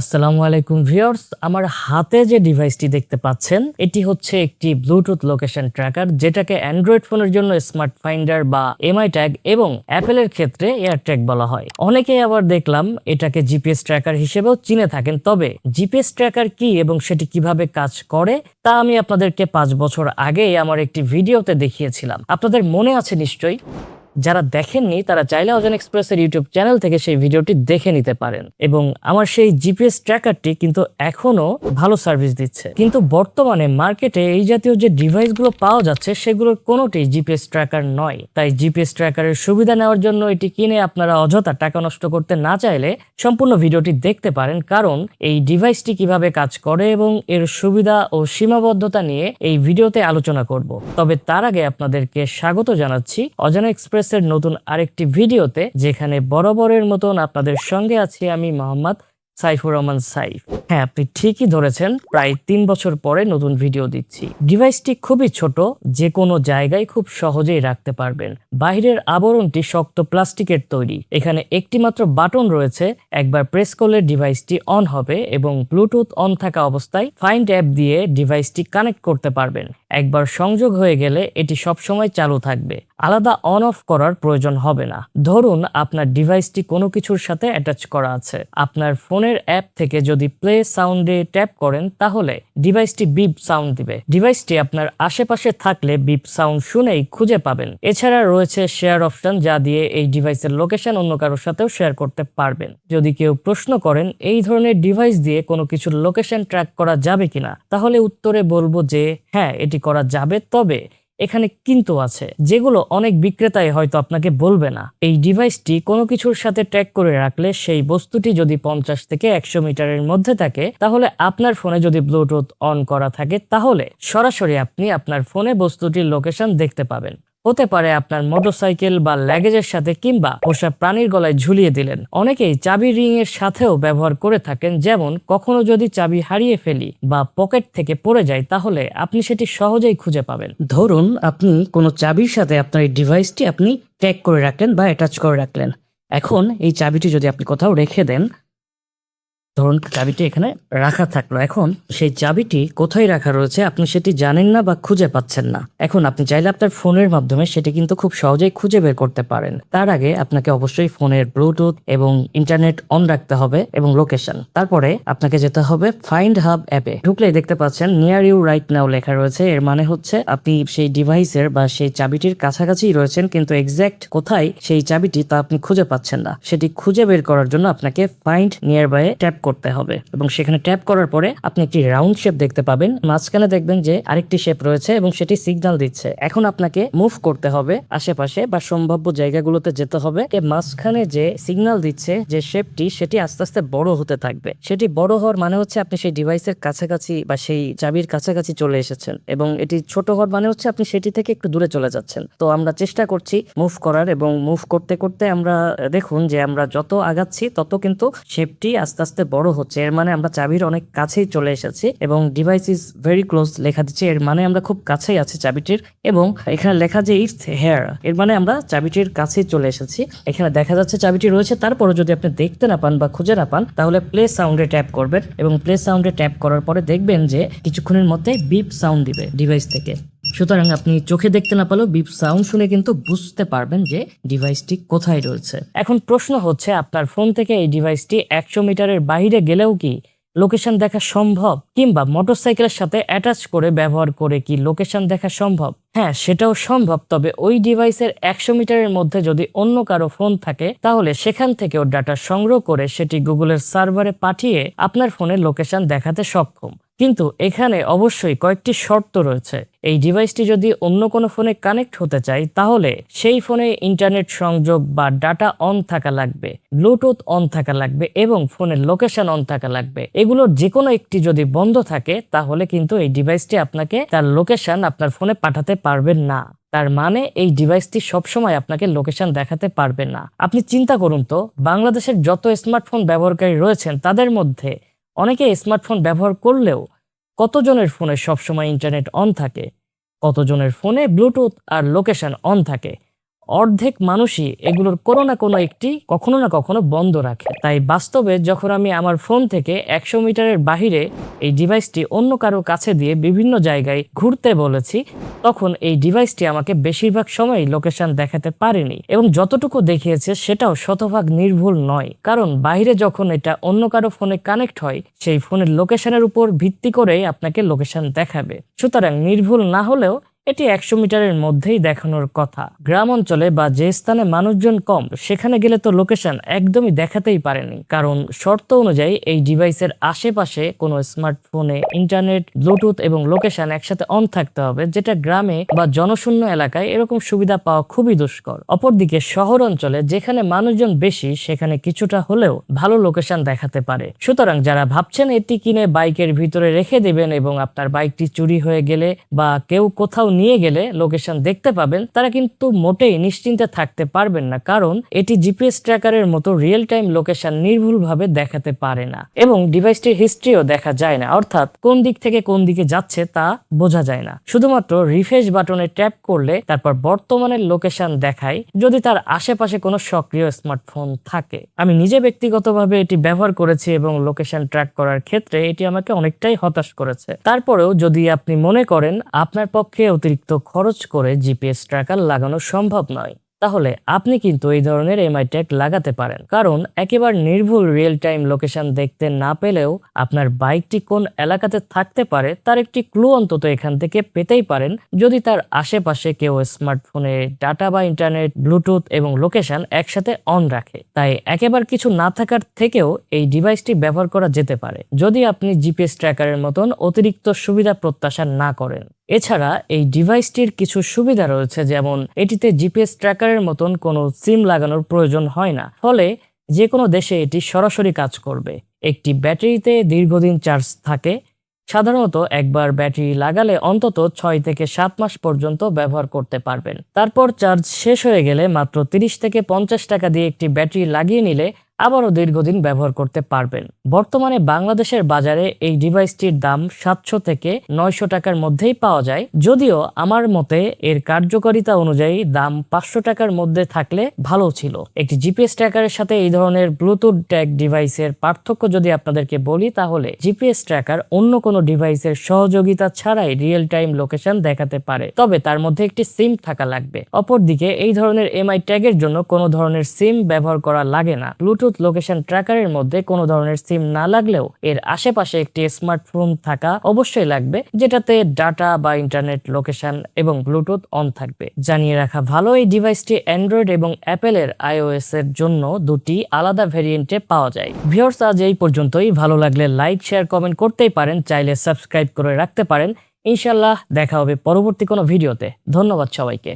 আসসালামু আলাইকুম ভিউয়ার্স, আমার হাতে যে ডিভাইসটি দেখতে পাচ্ছেন, এটি হচ্ছে একটি ব্লুটুথ লোকেশন ট্র্যাকার যেটাকে অ্যান্ড্রয়েড ফোনের জন্য স্মার্ট ফাইন্ডার বা এমআই ট্যাগ এবং অ্যাপেলের ক্ষেত্রে এয়ার ট্যাগ বলা হয়। অনেকেই আবার দেখলাম, এটাকে জিপিএস ট্র্যাকার হিসেবেও চিনে থাকেন। তবে জিপিএস ট্র্যাকার কি এবং সেটি কীভাবে কাজ করে, তা আমি আপনাদেরকে পাঁচ বছর আগে আমার একটি ভিডিওতে দেখিয়েছিলাম। আপনাদের মনে আছে নিশ্চয়ই? যারা দেখেননি, তারা চাইলে অজন এক্সপ্রেসের ইউটিউব চ্যানেল থেকে সেই ভিডিওটি দেখে নিতে পারেন। এবং আমার সেই জিপিএস ট্র্যাকারটি কিন্তু এখনও ভালো সার্ভিস দিচ্ছে। কিন্তু বর্তমানে মার্কেটে এই জাতীয় যে ডিভাইসগুলো পাওয়া যাচ্ছে, সেগুলোর কোনোটি জিপিএস ট্র্যাকার নয়। তাই জিপিএস ট্র্যাকারের সুবিধা নেওয়ার জন্য এটি কিনে আপনারা অযথা টাকা নষ্ট করতে না চাইলে সম্পূর্ণ ভিডিওটি দেখতে পারেন, কারণ এই ডিভাইসটি কীভাবে কাজ করে এবং এর সুবিধা ও সীমাবদ্ধতা নিয়ে এই ভিডিওতে আলোচনা করব। তবে তার আগে আপনাদেরকে স্বাগত জানাচ্ছি অজানা এক্সপ্রেসের নতুন আরেকটি ভিডিওতে যেখানে বরাবরের মতন আপনাদের সঙ্গে আছি আমি মোহাম্মদ সাইফুর রহমান সাইফ। হ্যাঁ আপনি ঠিকই ধরেছেন, প্রায় তিন বছর পরে নতুন ভিডিও দিচ্ছি। ডিভাইসটি খুবই ছোট যে কোনো জায়গায় খুব সহজেই রাখতে পারবেন। বাইরের আবরণটি শক্ত প্লাস্টিকের তৈরি। এখানে একটি মাত্র বাটন রয়েছে, একবার প্রেস করলে ডিভাইসটি অন হবে এবং ব্লুটুথ অন থাকা অবস্থায় ফাইন্ড অ্যাপ দিয়ে ডিভাইসটি কানেক্ট করতে পারবেন। একবার সংযোগ হয়ে গেলে এটি সবসময় চালু থাকবে। আলাদা অন অফ করার প্রয়োজন হবে না। ধরুন, আপনার ডিভাইসটি কোনো কিছুর সাথে অ্যাটাচ করা আছে। আপনার ফোনের অ্যাপ থেকে যদি প্লে সাউন্ডে ট্যাপ করেন, তাহলে ডিভাইসটি বিপ সাউন্ড দিবে। ডিভাইসটি আপনার আশেপাশে থাকলে বিপ সাউন্ড শুনেই খুঁজে পাবেন। এছাড়া রয়েছে শেয়ার অপশন যা দিয়ে এই ডিভাইসের লোকেশন অন্য কারোর সাথেও শেয়ার করতে পারবেন। যদি কেউ প্রশ্ন করেন, এই ধরনের ডিভাইস দিয়ে কোনো কিছুর লোকেশন ট্র্যাক করা যাবে কিনা, তাহলে উত্তরে বলব যে হ্যাঁ এটি করা যাবে। তবে এখানে কিন্তু আছে, যেগুলো অনেক বিক্রেতাই হয়তো আপনাকে বলবে না। এই ডিভাইসটি কোনো কিছুর সাথে ট্র্যাক করে রাখলে সেই বস্তুটি যদি পঞ্চাশ থেকে একশো মিটারের মধ্যে থাকে, তাহলে আপনার ফোনে যদি ব্লুটুথ অন করা থাকে, তাহলে সরাসরি আপনি আপনার ফোনে বস্তুটির লোকেশন দেখতে পাবেন। হতে পারে আপনার মোটরসাইকেল বা ল্যাগেজের সাথে কিংবা পোষা প্রাণীর গলায় ঝুলিয়ে দিলেন। অনেকেই চাবি রিং এর সাথেও ব্যবহার করে থাকেন, যেমন কখনো যদি চাবি হারিয়ে ফেলি বা পকেট থেকে পড়ে যায়, তাহলে আপনি সেটি সহজেই খুঁজে পাবেন। ধরুন আপনি কোনো চাবির সাথে আপনার এই ডিভাইসটি আপনি ট্যাগ করে রাখলেন বা অ্যাটাচ করে রাখলেন। এখন এই চাবিটি যদি আপনি কোথাও রেখে দেন ধরুন চাবিটি এখানে রাখা থাকল। এখন সেই চাবিটি কোথায় রাখা রয়েছে আপনি সেটি জানেন না বা খুঁজে পাচ্ছেন না। এখন আপনি চাইলে আপনার ফোনের মাধ্যমে সেটি কিন্তু খুব সহজেই খুঁজে বের করতে পারেন। তার আগে আপনাকে অবশ্যই ফোনের ব্লুটুথ এবং ইন্টারনেট অন রাখতে হবে এবং লোকেশন। তারপরে আপনাকে যেতে হবে ফাইন্ড হাব অ্যাপে। ঢুকলেই দেখতে পাচ্ছেন নিয়ার ইউ রাইট নাও লেখা রয়েছে। এর মানে হচ্ছে আপনি সেই ডিভাইসের বা সেই চাবিটির কাছাকাছি রয়েছেন কিন্তু এক্স্যাক্ট কোথায় সেই চাবিটি তা আপনি খুঁজে পাচ্ছেন না। সেটি খুঁজে বের করার জন্য আপনাকে ফাইন্ড নিয়ার বাই ট্যাপ করতে হবে। এবং সেখানে ট্যাপ করার পরে আপনি একটি রাউন্ড শেপ দেখতে পাবেন। মাঝখানে দেখবেন যে আরেকটি শেপ রয়েছে এবং সেটি সিগন্যাল দিচ্ছে। এখন আপনাকে মুভ করতে হবে আশেপাশে বা সম্ভাব্য জায়গাগুলোতে যেতে হবে। মাঝখানে যে সিগন্যাল দিচ্ছে, যে শেপটি সেটি আস্তে আস্তে বড় হতে থাকবে। সেটি বড় হওয়ার মানে হচ্ছে আপনি সেই ডিভাইসের কাছাকাছি বা সেই চাবির কাছাকাছি চলে এসেছেন। এবং এটি ছোট হওয়ার মানে হচ্ছে আপনি সেটি থেকে একটু দূরে চলে যাচ্ছেন। তো আমরা চেষ্টা করছি মুভ করার এবং মুভ করতে করতে আমরা, দেখুন যে আমরা যত আগাচ্ছি, তত কিন্তু শেপটি আস্তে আস্তে বড় হচ্ছে। এর মানে আমরা চাবির অনেক কাছেই চলে এসেছি এবং ডিভাইস ইজ ভেরি ক্লোজ লেখা দিচ্ছে। এর মানে আমরা খুব কাছেই আছি চাবিটির এবং এখানে লেখা যে ইটস হেয়ার এর মানে আমরা চাবিটির কাছেই চলে এসেছি। এখানে দেখা যাচ্ছে চাবিটি রয়েছে। তারপরে যদি আপনি দেখতে না পান বা খুঁজে না পান, তাহলে প্লে সাউন্ডে ট্যাপ করবেন এবং প্লে সাউন্ডে ট্যাপ করার পরে দেখবেন যে কিছুক্ষণের মধ্যে বিপ সাউন্ড দিবে ডিভাইস থেকে। সুতরাং আপনি চোখে দেখতে না পেলেও বিপ সাউন্ড শুনে কিন্তু বুঝতে পারবেন যে ডিভাইসটি কোথায় রয়েছে। এখন প্রশ্ন হচ্ছে, আপনার ফোন থেকে এই ডিভাইসটি একশো মিটারের বাইরে গেলেও কি লোকেশন দেখা সম্ভব? কিংবা মোটরসাইকেলের সাথে অ্যাটাচ করে ব্যবহার করে কি লোকেশন দেখা সম্ভব? হ্যাঁ সেটাও সম্ভব, তবে ওই ডিভাইসের একশো মিটারের মধ্যে যদি অন্য কারও ফোন থাকে, তাহলে সেখান থেকেও ডাটা সংগ্রহ করে সেটি গুগলের সার্ভারে পাঠিয়ে আপনার ফোনের লোকেশন দেখাতে সক্ষম। কিন্তু এখানে অবশ্যই কয়েকটি শর্ত রয়েছে। এই ডিভাইসটি যদি অন্য কোনো ফোনে কানেক্ট হতে চাই তাহলে সেই ফোনে ইন্টারনেট সংযোগ বা ডাটা অন থাকা লাগবে ব্লুটুথ অন থাকা লাগবে এবং ফোনের লোকেশন অন থাকা লাগবে। এগুলোর যে কোনো একটি যদি বন্ধ থাকে, তাহলে কিন্তু এই ডিভাইসটি আপনাকে তার লোকেশন আপনার ফোনে পাঠাতে পারবেন না। তার মানে এই ডিভাইসটি সবসময় আপনাকে লোকেশন দেখাতে পারবে না। আপনি চিন্তা করুন তো, বাংলাদেশের যত স্মার্টফোন ব্যবহারকারী রয়েছেন, তাদের মধ্যে অনেকে স্মার্টফোন ব্যবহার করলেও কতজনের ফোনে সবসময় ইন্টারনেট অন থাকে? কতজনের ফোনে ব্লুটুথ আর লোকেশন অন থাকে? অর্ধেক মানুষই এগুলোর কোনো না কোনো একটি কখনো না কখনো বন্ধ রাখে। তাই বাস্তবে যখন আমি আমার ফোন থেকে একশো মিটারের বাহিরে এই ডিভাইসটি অন্য কারও কাছে দিয়ে বিভিন্ন জায়গায় ঘুরতে বলেছি, তখন এই ডিভাইসটি আমাকে বেশিরভাগ সময়ই লোকেশন দেখাতে পারেনি এবং যতটুকু দেখিয়েছে সেটাও শতভাগ নির্ভুল নয়। কারণ বাইরে যখন এটা অন্য কারও ফোনে কানেক্ট হয়, সেই ফোনের লোকেশনের উপর ভিত্তি করেই আপনাকে লোকেশন দেখাবে। সুতরাং নির্ভুল না হলেও এটি একশো মিটারের মধ্যেই দেখানোর কথা। গ্রাম অঞ্চলে বা যে স্থানে মানুষজন কম, সেখানে গেলে তো লোকেশন একদমই দেখাতেই পারেনি। কারণ শর্ত অনুযায়ী এই ডিভাইসের আশেপাশে কোনো স্মার্টফোনে ইন্টারনেট, ব্লুটুথ এবং লোকেশন একসাথে অন থাকতে হবে, যেটা গ্রামে বা জনশূন্য এলাকায় এরকম সুবিধা পাওয়া খুবই দুষ্কর। অপরদিকে শহর অঞ্চলে যেখানে মানুষজন বেশি, সেখানে কিছুটা হলেও ভালো লোকেশন দেখাতে পারে। সুতরাং যারা ভাবছেন এটি কিনে বাইকের ভিতরে রেখে দেবেন এবং আপনার বাইকটি চুরি হয়ে গেলে বা কেউ কোথাও নিয়ে গেলে লোকেশন দেখতে পাবেন, তারা কিন্তু মোটেই নিশ্চিন্তে থাকতে পারবেন না, কারণ এটি জিপিএস ট্র্যাকারের মতো রিয়েল টাইম লোকেশন নির্ভুলভাবে দেখাতে পারে না এবং ডিভাইসটির হিস্ট্রিও দেখা যায় না, অর্থাৎ কোন দিক থেকে কোন দিকে যাচ্ছে তা বোঝা যায় না। শুধুমাত্র রিফ্রেশ বাটনে ট্যাপ করলে তারপর বর্তমানের লোকেশন দেখায় যদি তার আশেপাশে কোনো সক্রিয় স্মার্টফোন থাকে। আমি নিজে ব্যক্তিগতভাবে এটি ব্যবহার করেছি এবং লোকেশন ট্র্যাক করার ক্ষেত্রে এটি আমাকে অনেকটাই হতাশ করেছে। তারপরেও যদি আপনি মনে করেন আপনার পক্ষে অতিরিক্ত খরচ করে জিপিএস ট্র্যাকার লাগানো সম্ভব নয়। তাহলে আপনি কিন্তু এই ধরনের এমআই ট্যাগ লাগাতে পারেন। কারণ একেবারে নির্ভুল রিয়েল টাইম লোকেশন দেখতে না পেলেও আপনার বাইকটি কোন এলাকাতে থাকতে পারে তার একটি ক্লু অন্তত এখান থেকে পেতেই পারেন। যদি তার আশেপাশে কেউ স্মার্টফোনে ডাটা বা ইন্টারনেট ব্লুটুথ এবং লোকেশন একসাথে অন রাখে, তাই একেবারে কিছু না থাকার থেকেও এই ডিভাইসটি ব্যবহার করা যেতে পারে। যদি আপনি জিপিএস ট্র্যাকারের মতন অতিরিক্ত সুবিধা প্রত্যাশা না করেন। এছাড়া এই ডিভাইসটির কিছু সুবিধা রয়েছে, যেমন এটিতে জিপিএস ট্র্যাকারের মতন কোনো সিম লাগানোর প্রয়োজন হয় না। ফলে যে কোনো দেশে এটি সরাসরি কাজ করবে। একটি ব্যাটারিতে দীর্ঘদিন চার্জ থাকে। সাধারণত একবার ব্যাটারি লাগালে অন্তত ছয় থেকে সাত মাস পর্যন্ত ব্যবহার করতে পারবেন। তারপর চার্জ শেষ হয়ে গেলে মাত্র তিরিশ থেকে পঞ্চাশ টাকা দিয়ে একটি ব্যাটারি লাগিয়ে নিলে আবারও দীর্ঘদিন ব্যবহার করতে পারবেন। বর্তমানে বাংলাদেশের বাজারে এই ডিভাইসটির দাম সাতশো থেকে নয়শো টাকার মধ্যেই পাওয়া যায়। যদিও আমার মতে এর কার্যকারিতা অনুযায়ী দাম পাঁচশো টাকার মধ্যে থাকলে ভালো ছিল। একটি জিপিএস ট্র্যাকারের সাথে এই ধরনের ব্লুটুথ ট্যাগ ডিভাইসের পার্থক্য যদি আপনাদেরকে বলি, তাহলে জিপিএস ট্র্যাকার অন্য কোনো ডিভাইসের সহযোগিতা ছাড়াই রিয়েল টাইম লোকেশন দেখাতে পারে। তবে তার মধ্যে একটি সিম থাকা লাগবে। অপরদিকে এই ধরনের এমআই ট্যাগের জন্য কোনো ধরনের সিম ব্যবহার করা লাগে না। ব্লুটুথ লোকেশন ট্র্যাকারের মধ্যে কোনো ধরনের সিম না লাগলেও এর আশেপাশে একটি স্মার্টফোন থাকা অবশ্যই লাগবে, যেটাতে ডাটা বা ইন্টারনেট লোকেশন এবং ব্লুটুথ অন থাকবে। জানিয়ে রাখা ভালো, এই ডিভাইসটি অ্যান্ড্রয়েড এবং অ্যাপেলের আইওএস এর জন্য দুটি আলাদা ভেরিয়েন্টে পাওয়া যায়। ভিওর্স আজ এই পর্যন্তই। ভালো লাগলে লাইক, শেয়ার, কমেন্ট করতেই পারেন। চাইলে সাবস্ক্রাইব করে রাখতে পারেন। ইনশাল্লাহ দেখা হবে পরবর্তী কোনো ভিডিওতে। ধন্যবাদ সবাইকে।